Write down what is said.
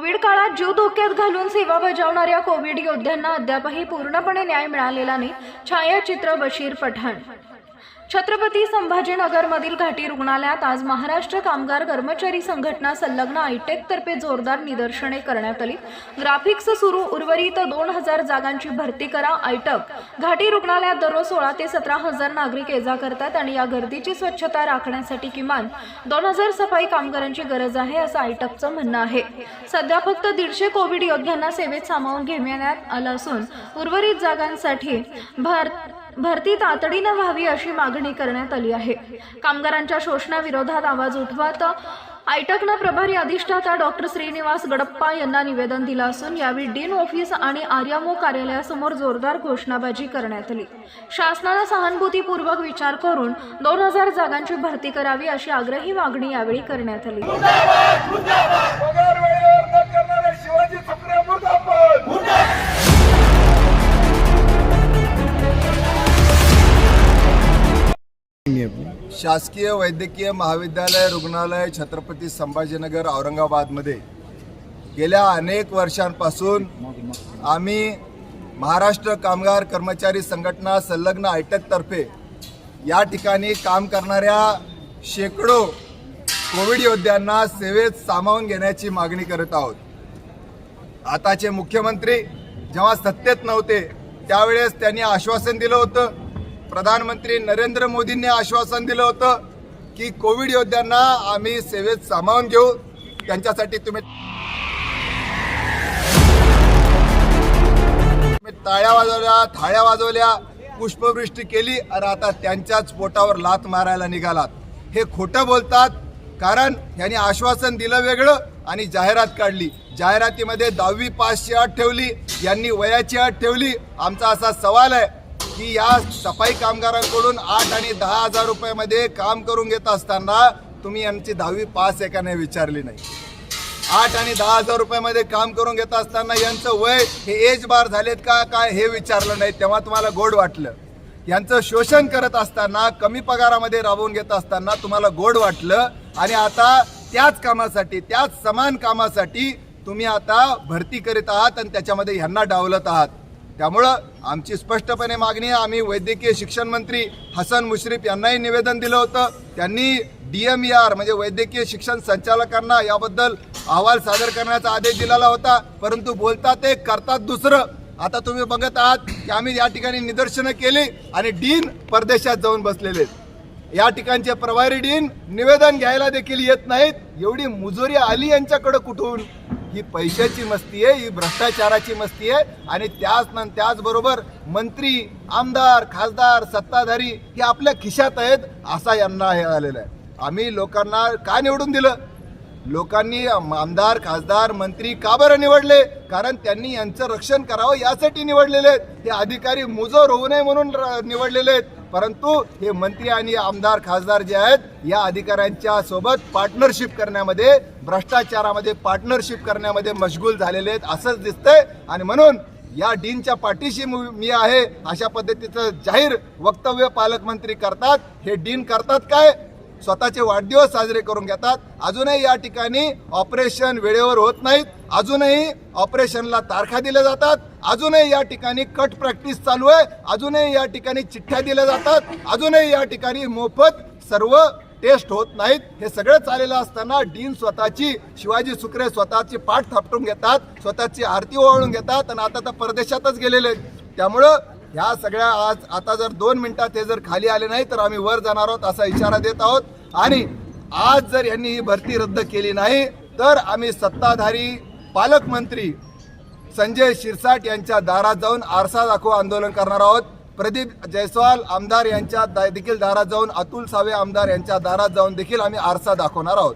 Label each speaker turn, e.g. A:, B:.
A: Covid काळात जीव धोक्यात घालून सेवा बजावणाऱ्या कोविड योद्ध्यांना अद्यापही पूर्णपणे न्याय मिळालेला नाही. छायाचित्र बशीर पठाण छत्रपती संभाजीनगरमधील घाटी रुग्णालयात आज महाराष्ट्र कामगार कर्मचारी संघटना संलग्न आयटेक तर्फे जोरदार निदर्शने करण्यात आली. ग्राफिक्स सुरू उर्वरित दोन हजार जागांची भरती करा आयटक. घाटी रुग्णालयात दररोज सोळा ते सतरा हजार नागरिक ये जा करतात आणि या गर्दीची स्वच्छता राखण्यासाठी किमान दोन हजार सफाई कामगारांची गरज आहे असं आयटकचं म्हणणं आहे. सध्या फक्त दीडशे कोविड योद्ध्यांना सेवेत सामावून घेण्यात आलं असून उर्वरित जागांसाठी भारत भरती तातडीनं व्हावी अशी मागणी करण्यात आली आहे. कामगारांच्या शोषणाविरोधात आवाज उठवत आयटकनं प्रभारी अधिष्ठाता डॉक्टर श्रीनिवास गडप्पा यांना निवेदन दिलं असून यावेळी डीन ऑफिस आणि आर्यामो कार्यालयासमोर जोरदार घोषणाबाजी करण्यात आली. शासनानं सहानुभूतीपूर्वक विचार करून दोन हजार जागांची भरती करावी अशी आग्रही मागणी यावेळी करण्यात आली.
B: शासकीय वैद्यकीय महाविद्यालय रुग्णालय छत्रपती संभाजीनगर औरंगाबादमध्ये गेल्या अनेक वर्षांपासून आम्ही महाराष्ट्र कामगार कर्मचारी संघटना संलग्न आयटकतर्फे या ठिकाणी काम करणाऱ्या शेकडो कोविड योद्ध्यांना सेवेत सामावून घेण्याची मागणी करत आहोत. आताचे मुख्यमंत्री जेव्हा सत्तेत नव्हते त्यावेळेस त्यांनी आश्वासन दिलं होतं प्रधानमंत्री नरेंद्र मोदींनी आश्वासन दिलं होतं की कोविड योद्ध्यांना आम्ही सेवेत सामावून घेऊ. त्यांच्यासाठी तुम्ही तुम्ही टाळ्या वाजवल्या थाळ्या वाजवल्या पुष्पवृष्टी केली आणि आता त्यांच्याच पोटावर लात मारायला निघालात. हे खोटं बोलतात कारण यांनी आश्वासन दिलं वेगळं आणि जाहिरात काढली. जाहिरातीमध्ये दहावी पासची अट ठेवली यांनी वयाची अट ठेवली. आमचा असा सवाल आहे की या सफाई कामगारांकडून आठ आणि दहा हजार रुपयामध्ये काम करून घेत असताना तुम्ही यांची दहावी पास एकाने विचारली नाही. आठ आणि दहा हजार रुपयामध्ये काम करून घेत असताना यांचं वय हे एज बार झालेत का काय हे विचारलं नाही. तेव्हा तुम्हाला गोड वाटलं. यांचं शोषण करत असताना कमी पगारामध्ये राबवून घेत असताना तुम्हाला गोड वाटलं. आणि आता त्याच कामासाठी त्याच समान कामासाठी तुम्ही आता भरती करीत आहात आणि त्याच्यामध्ये ह्यांना डावलत आहात. त्यामुळं आमची स्पष्टपणे मागणी आहे. आम्ही वैद्यकीय शिक्षण मंत्री हसन मुश्रीफ यांनाही निवेदन दिलं होतं. त्यांनी डी एम ई आर म्हणजे वैद्यकीय शिक्षण संचालकांना याबद्दल अहवाल सादर करण्याचा आदेश दिलेला होता. परंतु बोलतात ते करतात दुसरं. आता तुम्ही बघत आहात की आम्ही या ठिकाणी निदर्शनं केली आणि डीन परदेशात जाऊन बसलेले या ठिकाणचे प्रभारी डीन निवेदन घ्यायला देखील येत नाहीत. एवढी मुजोरी आली यांच्याकडे कुठून? ही पैशाची मस्ती आहे ही भ्रष्टाचाराची मस्ती आहे. आणि त्याच न त्याचबरोबर मंत्री आमदार खासदार सत्ताधारी हे आपल्या खिशात आहेत असा यांना हे आलेलं आहे. आम्ही लोकांना का निवडून दिलं? लोकांनी आमदार खासदार मंत्री का बरं निवडले? कारण त्यांनी यांचं रक्षण करावं यासाठी निवडलेले आहेत. हे अधिकारी मुजोर होऊ नये म्हणून र- निवडलेले आहेत. परंतु हे मंत्री आणि आमदार खासदार जे आहेत या अधिकाऱ्यांच्या सोबत पार्टनरशिप करण्यामध्ये भ्रष्टाचारामध्ये पार्टनरशिप करण्यामध्ये मशगूल झालेले आहेत असंच दिसतंय. आणि म्हणून या डीनच्या पाठीशी मी आहे अशा पद्धतीचं जाहीर वक्तव्य पालकमंत्री करतात. हे डीन करतात काय? स्वतःचे वाढदिवस साजरे करून घेतात. अजूनही या ठिकाणी ऑपरेशन वेळेवर होत नाहीत. अजूनही ऑपरेशनला तारखा दिल्या जातात. अजूनही या ठिकाणी कट प्रॅक्टिस चालू आहे. अजूनही या ठिकाणी चिठ्ठ्या दिल्या जातात. अजूनही या ठिकाणी मोफत सर्व टेस्ट होत नाहीत. हे सगळं चाललेलं असताना डीन स्वतःची शिवाजी सुकरे स्वतःची पाठ थापटून घेतात स्वतःची आरती ओवाळून घेतात आणि आता तर परदेशातच गेलेले आहेत. त्यामुळं ह्या सगळ्या आज आता जर दोन मिनिटात हे जर खाली आले नाही तर आम्ही वर जाणार आहोत असा इशारा देत आहोत. आणि आज जर यांनी ही भरती रद्द केली नाही तर आम्ही सत्ताधारी पालकमंत्री संजय शिरसाट यांच्या दारात जाऊन आरसा दाखव आंदोलन करणार आहोत. प्रदीप जयस्वाल आमदार यांच्या देखील दारात जाऊन अतुल सावे आमदार यांच्या दारात जाऊन देखील आम्ही आरसा दाखवणार आहोत.